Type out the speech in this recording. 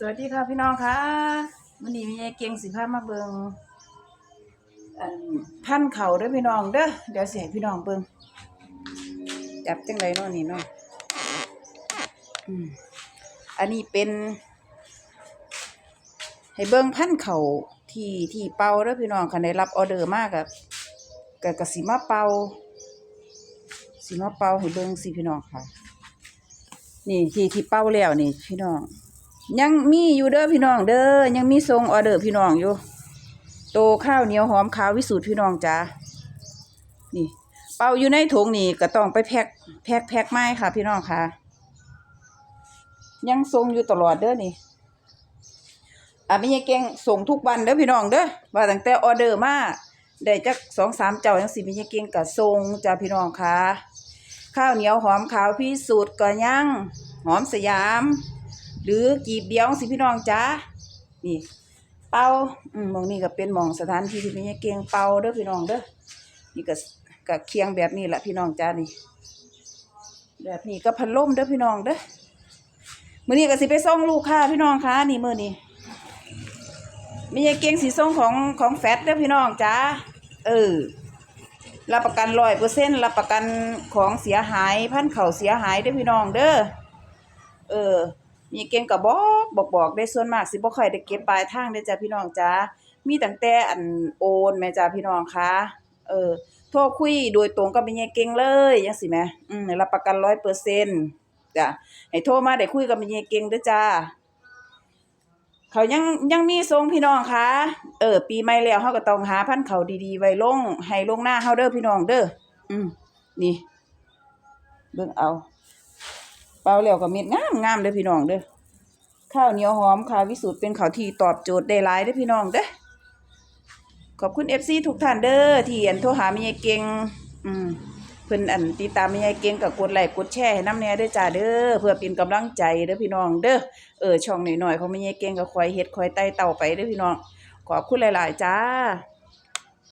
สวัสดีค่ะพี่น้องค่ะวันนี้มีไอเก่งสิพามาเบิงพันเขาเด้อพี่น้องเด้อเดี๋ยวเสิให้พี่น้องเบิงจับจังไรนาะนี่นาะอืมอันนี้เป็น ให้เบิงพันเขาที่ที่เป่าเด้อพี่น้องคันได้รับออเดอร์มากกับกับกสิมาเป่าสิมาเป่าให้เบิงสิพี่น้องค่ะ นี่ที่ที่เป่าแล้วนี่พี่น้อง ยังมีอยู่เด้อพี่น้องเด้อยังมีทรงออเดอร์พี่น้องอยู่ โตข้าวเหนียวหอมขาววิสูตรพี่น้องจ้านี่ เป่าอยู่ในถุงนี่ก็ต้องไปแพ็คแพ็คแพ็คไม้ค่ะ พี่น้องค่ะ ยังทรงอยู่ตลอดเด้อนี่อะไม่ใช่เก่งส่งทุกวันเด้อพี่น้องเด้อว่าตั้งแต่ออเดอร์มาได้จักสองสามเจ้ายังสิไม่ใช่เก่งกับทรงจ้าพี่น้องค่ะ ข้าวเหนียวหอมขาวพี่สูตรก็ยังหอมสยาม หรือกีบเดียวสิพี่น้องจ้านี่เป่าอืมมองนี้ก็เป็นมองสถานที่ที่มีเกียงเป่าเด้อพี่น้องเด้อนี่ก็ก็เคียงแบบนี้แหละพี่น้องจ้านี่ แบบนี้ก็พัดลมเด้อพี่น้องเด้อมื้อนี้ก็สิไปส่งลูกค้าพี่น้องค่ะนี่มื้อนี้มีเกียงสีส่งของของแฟตเด้อพี่น้องจ้าเออรับประกันร้อยเปอร์เซ็นต์รับประกันของเสียหายพันเข่าเสียหายเด้อพี่น้องเด้อเออ มีเก่งกับบอกบอกบอกได้ส่วนมากสิบ่ค่อยได้เก็บปลายทางเด้จ้าพี่น้องจ้ามีตั้งแต่อันโอนแม่จ้าพี่น้องคะเออโทรคุยโดยตรงกับแม่เก่งเลยจังซี่แหมอืมรับประกัน100%จ้ะให้โทรมาได้คุยกับแม่เก่งเด้จ้าเขายังยังมีทรงพี่น้องคะเออ ปีใหม่แล้วเฮาก็ต้องหาพันธุ์เขาดีๆ ไว้ลงให้ลงหน้าเฮาเด้อพี่น้องเด้ออืมนี่ เบิ่งเอา ปล่าแล้วก็เม็ดงามงามเด้อพี่น้องเด้อข้าวเหนียวหอมข้าววิสุทธ์เป็นข้าวที่ตอบโจทย์ได้หลายเด้อพี่น้องเด้อขอบคุณ FC ทุกท่านเด้อที่อันโทรหาแม่ยายเก่งอืมเพิ่นอันติดตามแม่ยายเก่งก็กดไลค์กดแชร์ให้นำแน่เด้อจ้าเด้อเพื่อเป็นกำลังใจเด้อพี่น้องเด้อเออช่องหน้อยๆของแม่ยายเก่งก็คอยเฮ็ดคอยไต่เต่าไปเด้อพี่น้องขอบคุณหลาย ๆ จ้า